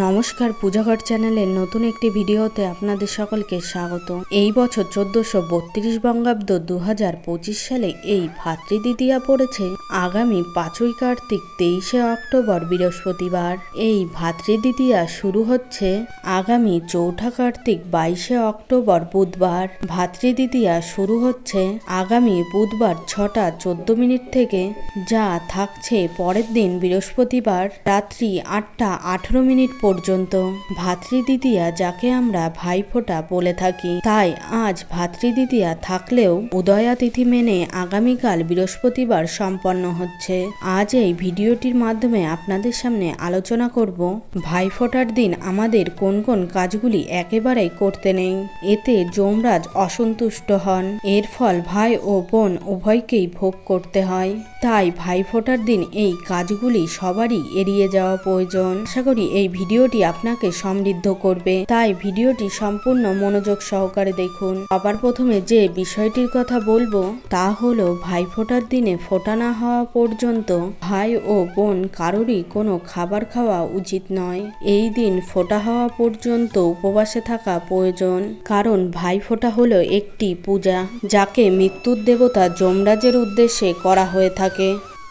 নমস্কার পূজাঘর চ্যানেলের নতুন একটি ভিডিওতে আপনাদের সকলকে স্বাগত। এই বছর চোদ্দশো বত্রিশ বঙ্গাব্দ দু পঁচিশ সালে এই ভাতৃদ্বিতীয়া পড়েছে আগামী পাঁচই কার্তিক তেইশে অক্টোবর বৃহস্পতিবার। এই ভাতৃদ্বিতীয়া শুরু হচ্ছে আগামী চৌঠা কার্তিক বাইশে অক্টোবর বুধবার। ভাতৃদ্বিতীয়া শুরু হচ্ছে আগামী বুধবার ছটা চোদ্দ মিনিট থেকে, যা থাকছে পরের দিন বৃহস্পতিবার রাত্রি আটটা আঠেরো মিনিট পর্যন্ত। ভাতৃদ্বিতীয়া যাকে আমরা ভাইফোঁটা বলে থাকি, তাই আজ ভাতৃদ্বিতীয়া থাকলেও উদয়া তিথি মেনে আগামীকাল বৃহস্পতিবার সম্পন্ন হচ্ছে। আজ এই ভিডিওটির মাধ্যমে আপনাদের সামনে আলোচনা করব, ভাইফোঁটার দিন আমাদের কোন কোন কাজগুলি একেবারেই করতে নেই। এতে যমরাজ অসন্তুষ্ট হন। এর ফল ভাই ও বোন উভয়কেই ভোগ করতে হয়। তাই ভাইফোঁটার দিন এই কাজগুলি সবারই এড়িয়ে যাওয়া প্রয়োজন। আশা করি এই ভিডিওটি আপনাকে সমৃদ্ধ করবে। তাই ভিডিওটি সম্পূর্ণ মনোযোগ সহকারে দেখুন। আবার প্রথমে যে বিষয়টির কথা বলব, তা হলো ভাইফোঁটার দিনে ফোঁটা না হওয়া পর্যন্ত ভাই ও বোন কারোরই কোনো খাবার খাওয়া উচিত নয়। এই দিন ফোঁটা হওয়া পর্যন্ত উপবাসে থাকা প্রয়োজন। কারণ ভাইফোঁটা হলো একটি পূজা, যাকে মৃত্যুর দেবতা যমরাজের উদ্দেশ্যে করা হয়ে থাকে।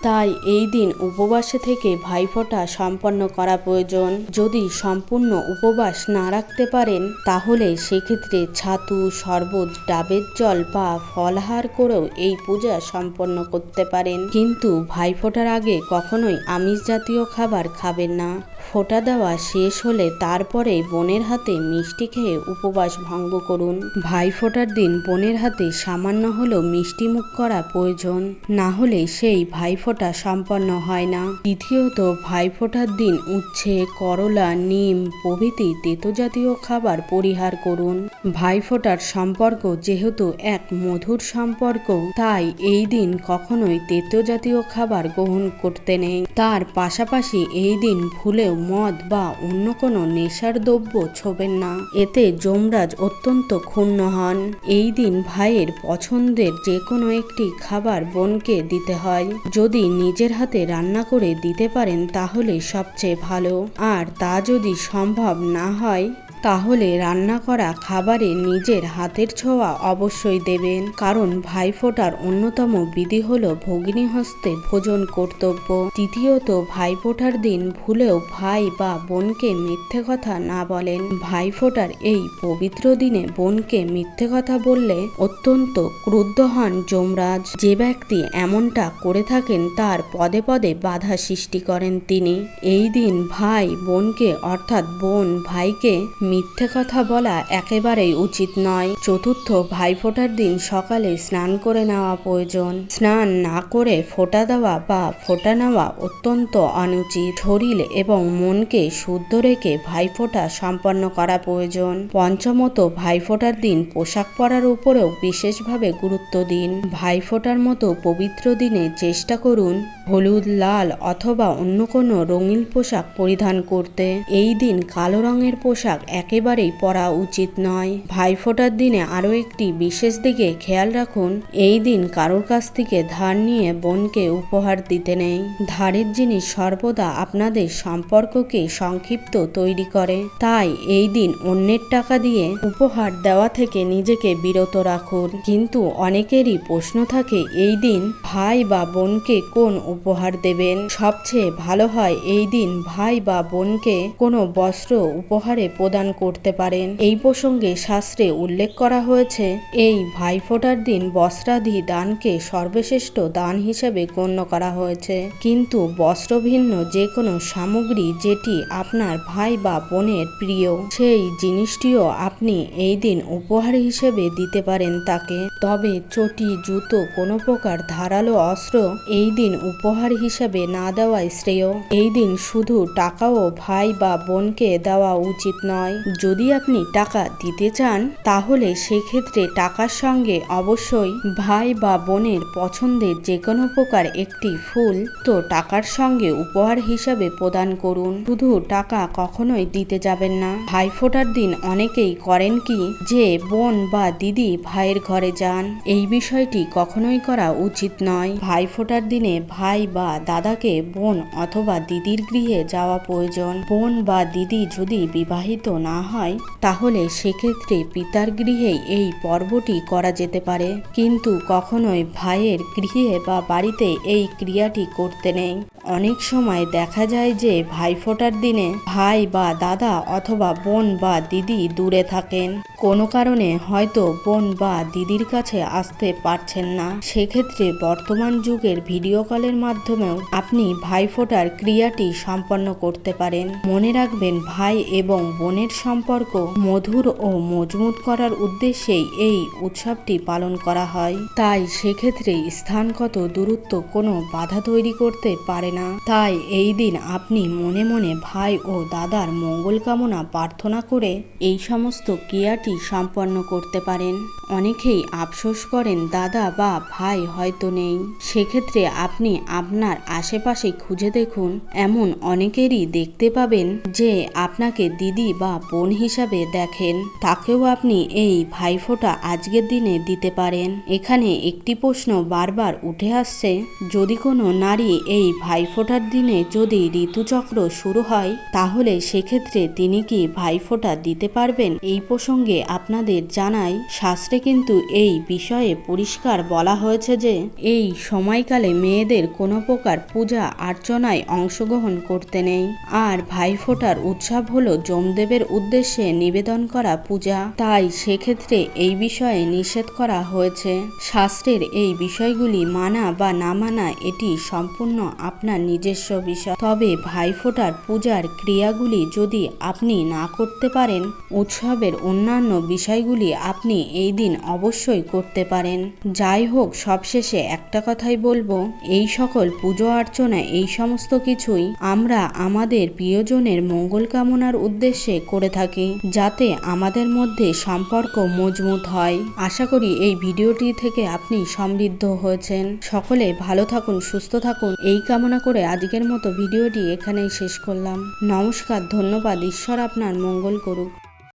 তাই এই দিন উপবাসে থেকে ভাইফোঁটা সম্পন্ন করা প্রয়োজন। যদি সম্পূর্ণ উপবাস না রাখতে পারেন, তাহলে সেক্ষেত্রে ছাতু, শরবত, ডাবের জল বা ফলহার করেও এই পূজা সম্পন্ন করতে পারেন। কিন্তু ভাইফোঁটার আগে কখনোই আমিষ জাতীয় খাবার খাবেন না। ফোঁটা দেওয়া শেষ হলে তারপরে বোনের হাতে মিষ্টি খেয়ে উপবাস ভঙ্গ করুন। ভাইফোঁটার দিন বোনের হাতে সামান্য হলেও মিষ্টি মুখ করা প্রয়োজন। না হলে সেই ভাইফোঁটা সম্পন্ন হয় না। দ্বিতীয়ত ভাইফোঁটার দিন উচ্ছে, করলা, নিম প্রভৃতি তেতো জাতীয় খাবার পরিহার করুন। ভাইফোঁটার সম্পর্ক যেহেতু এক মধুর সম্পর্ক, তাই এই দিন কখনোই তেতো জাতীয় খাবার গ্রহণ করতে নেই। তার পাশাপাশি এই দিন ভুলেও মদ বা অন্য কোনো নেশার দ্রব্য ছোবেন না। এতে যমরাজ অত্যন্ত ক্ষুণ্ণ হন। এই দিন ভাইয়ের পছন্দের যে কোনো একটি খাবার বোনকে দিতে হয়। যদি নিজের হাতে রান্না করে দিতে পারেন তাহলে সবচেয়ে ভালো। আর তা যদি সম্ভব না হয় তাহলে রান্না করা খাবারে নিজের হাতের ছোঁয়া অবশ্যই দেবেন। কারণ ভাইফোঁটার অন্যতম বিধি হল ভগিনী হস্তে ভোজন কর্তব্য। তৃতীয়ত ভাইফোঁটার দিন ভুলেও ভাই বা বোনকে মিথ্যে কথা না বলেন। ভাইফোঁটার এই পবিত্র দিনে বোনকে মিথ্যে কথা বললে অত্যন্ত ক্রুদ্ধ হন যমরাজ। যে ব্যক্তি এমনটা করে থাকেন তার পদে পদে বাধা সৃষ্টি করেন তিনি। এই দিন ভাই বোনকে অর্থাৎ বোন ভাইকে মিথ্যে কথা বলা একেবারেই উচিত নয়। চতুর্থ ভাইফোঁটার দিন সকালে স্নান করে নেওয়া প্রয়োজন। স্নান না করে ফোঁটা দেওয়া বা ফোঁটা নেওয়া অত্যন্ত অনুচিত। শরীর এবং মনকে শুদ্ধ রেখে ভাইফোঁটা সম্পন্ন করা প্রয়োজন। পঞ্চমত, ভাইফোঁটার দিন পোশাক পরার উপরেও বিশেষভাবে গুরুত্ব দিন। ভাইফোঁটার মতো পবিত্র দিনে চেষ্টা করুন হলুদ, লাল অথবা অন্য কোনো রঙিন পোশাক পরিধান করতে। এই দিন কালো রঙের পোশাক একেবারেই পরা উচিত নয়। ভাইফোঁটার দিনে আরও একটি বিশেষ দিকে খেয়াল রাখুন, এই দিন কারোর কাছ থেকে ধার নিয়ে বোনকে উপহার দিতে নেই। ধারের জিনিস সর্বদা আপনাদের সম্পর্ককে সংক্ষিপ্ত তৈরি করে, তাই এই দিন অন্যের টাকা দিয়ে উপহার দেওয়া থেকে নিজেকে বিরত রাখুন। কিন্তু অনেকেরই প্রশ্ন থাকে, এই দিন ভাই বা বোনকে কোন উপহার দেবেন? সবচেয়ে ভালো হয় এই দিন ভাই বা বোনকে কোনো বস্ত্র উপহারে প্রদান করতে পারেন। এই প্রসঙ্গে শাস্ত্রে উল্লেখ করা হয়েছে, এই ভাইফোঁটার দিন বস্ত্রাদি দানকে সর্বশ্রেষ্ঠ দান হিসেবে গণ্য করা হয়েছে। কিন্তু বস্ত্রভিন্ন যে কোনো সামগ্রী যেটি আপনার ভাই বা বোনের প্রিয়, সেই জিনিসটিও আপনি এই দিন উপহার হিসেবে দিতে পারেন তাকে। তবে চটি, জুতো, কোনো প্রকার ধারালো অস্ত্র এই দিন উপহার হিসেবে না দেওয়াই শ্রেয়। এই দিন শুধু টাকাও ভাই বা বোনকে দেওয়া উচিত নয়। যদি আপনি টাকা দিতে চান, তাহলে সেক্ষেত্রে টাকার সঙ্গে অবশ্যই ভাই বা বোনের পছন্দের যে কোনো প্রকার একটি ফুল তো টাকার সঙ্গে উপহার হিসাবে প্রদান করুন। শুধু টাকা কখনোই দিতে যাবেন না। ভাইফোঁটার দিন অনেকেই করেন কি যে, বোন বা দিদি ভাইয়ের ঘরে যান। এই বিষয়টি কখনোই করা উচিত নয়। ভাইফোঁটার দিনে ভাই ভাই বা দাদাকে বোন অথবা দিদির গৃহে যাওয়া প্রয়োজন। বোন বা দিদি যদি বিবাহিত না হয়, তাহলে সেক্ষেত্রে পিতার গৃহেই এই পর্বটি করা যেতে পারে। কিন্তু কখনোই ভাইয়ের গৃহে বা বাড়িতে এই ক্রিয়াটি করতে নেই। অনেক সময় দেখা যায় যে ভাইফোঁটার দিনে ভাই বা দাদা অথবা বোন বা দিদি দূরে থাকেন। কোনো কারণে হয়তো বোন বা দিদির কাছে আসতে পারছেন না। সেক্ষেত্রে বর্তমান যুগের ভিডিও কলের মাধ্যমেও আপনি ভাইফোঁটার ক্রিয়াটি সম্পন্ন করতে পারেন। মনে রাখবেন, ভাই এবং বোনের সম্পর্ক মধুর ও মজবুত করার উদ্দেশ্যেই এই উৎসবটি পালন করা হয়। তাই সেক্ষেত্রে স্থানগত দূরত্ব কোনো বাধা তৈরি করতে পারে না। তাই এই দিন আপনি মনে মনে ভাই ও দাদার মঙ্গল কামনা প্রার্থনা করে এই সমস্ত ক্রিয়াটি সম্পন্ন করতে পারেন। অনেকেই আফসোস করেন, দাদা বা ভাই হয়তো নেই। সেক্ষেত্রে আপনি আপনার আশেপাশে খুঁজে দেখুন। এমন অনেকেরই দেখতে পাবেন যে আপনাকে দিদি বা বোন হিসাবে দেখেন। তাকেও আপনি এই ভাইফোঁটা আজকের দিনে দিতে পারেন। এখানে একটি প্রশ্ন বারবার উঠে আসছে, যদি কোনো নারী এই ভাইফোঁটার দিনে যদি ঋতুচক্র শুরু হয়, তাহলে সেক্ষেত্রে তিনি কি ভাইফোঁটা দিতে পারবেন? এই প্রসঙ্গে আপনাদের জানাই শাস্ত্রে কিন্তু এই বিষয়ে পরিষ্কার বলা হয়েছে যে, এই সময়কালে মেয়েদের কোনো প্রকার পূজা আর্চনায় অংশগ্রহণ করতে নেই। আর ভাইফোঁটার উৎসব হলো যমদেবের উদ্দেশ্যে নিবেদন করা পূজা। তাই সেক্ষেত্রে এই বিষয়ে নিষেধ করা হয়েছে। শাস্ত্রের এই বিষয়গুলি মানা বা না মানা, এটি সম্পূর্ণ আপনার নিজস্ব বিষয়। তবে ভাইফোঁটার পূজার ক্রিয়াগুলি যদি আপনি না করতে পারেন, উৎসবের অন্যান্য বিষয়গুলি আপনি এই দিন অবশ্যই করতে পারেন। যাই হোক, সবশেষে একটা কথাই বলব, এই সকল পুজো অর্চনা, এই সমস্ত কিছুই আমরা আমাদের প্রিয়জনের মঙ্গল কামনার উদ্দেশ্যে করে থাকি, যাতে আমাদের মধ্যে সম্পর্ক মজবুত হয়। আশা করি এই ভিডিওটি থেকে আপনি সমৃদ্ধ হয়েছেন। সকলে ভালো থাকুন, সুস্থ থাকুন। এই কামনা করে আজকের মতো ভিডিওটি এখানেই শেষ করলাম। নমস্কার, ধন্যবাদ। ঈশ্বর আপনার মঙ্গল করুক।